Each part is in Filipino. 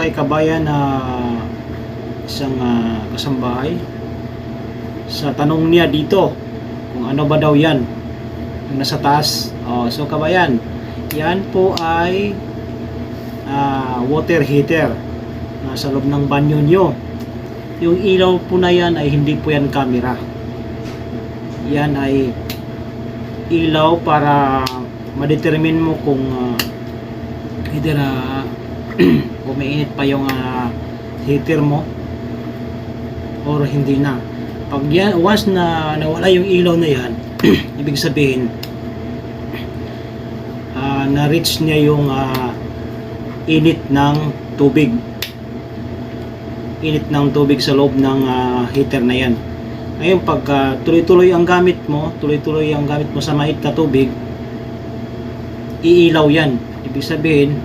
kay kabayan na isang ah, kasambahay sa tanong niya dito kung ano ba daw yan yung nasa taas. Oh, so kabayan, yan po ay ah, water heater nasa loob ng banyo nyo. Yung ilaw po na yan ay hindi po yan camera. Yan ay ilaw para ma-determine mo kung ah, either ah, kung mainit pa yung ah, heater mo or hindi na. Pag yan, once na nawala yung ilaw na yan, ibig sabihin, ah, na-reach niya yung ah, init ng tubig. Init ng tubig sa loob ng ah, heater na yan. Ngayon, pag ah, tuloy-tuloy ang gamit mo, tuloy-tuloy ang gamit mo sa mait na tubig, iilaw yan. Ibig sabihin,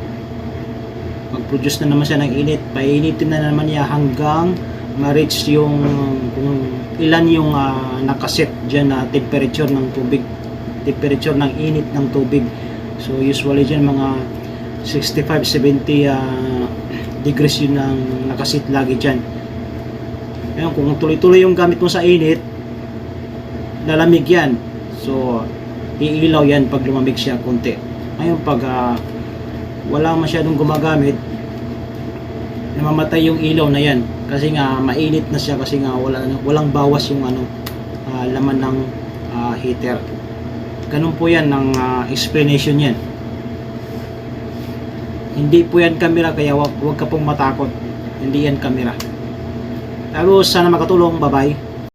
mag-produce na naman siya ng init. Painitin na naman niya hanggang ma-reach yung kung ilan yung ah, nakaset dyan na temperature ng tubig. Temperature ng init ng tubig. So usually dyan mga 65-70 ah, degrees yun ang nakasit lagi dyan. Ngayon, kung tuloy-tuloy yung gamit mo sa init, lalamig yan. So, iilaw yan pag lumamig siya konti. Ngayon, pag ah, wala masyadong gumagamit, namamatay yung ilaw na yan. Kasi nga, mainit na siya kasi nga wala, walang bawas yung ano, ah, laman ng ah, heater. Ganun po yan ang ah, explanation yan. Hindi po yan camera kaya wag, wag ka pong matakot. Hindi yan camera. Pero sana makatulong. Bye-bye.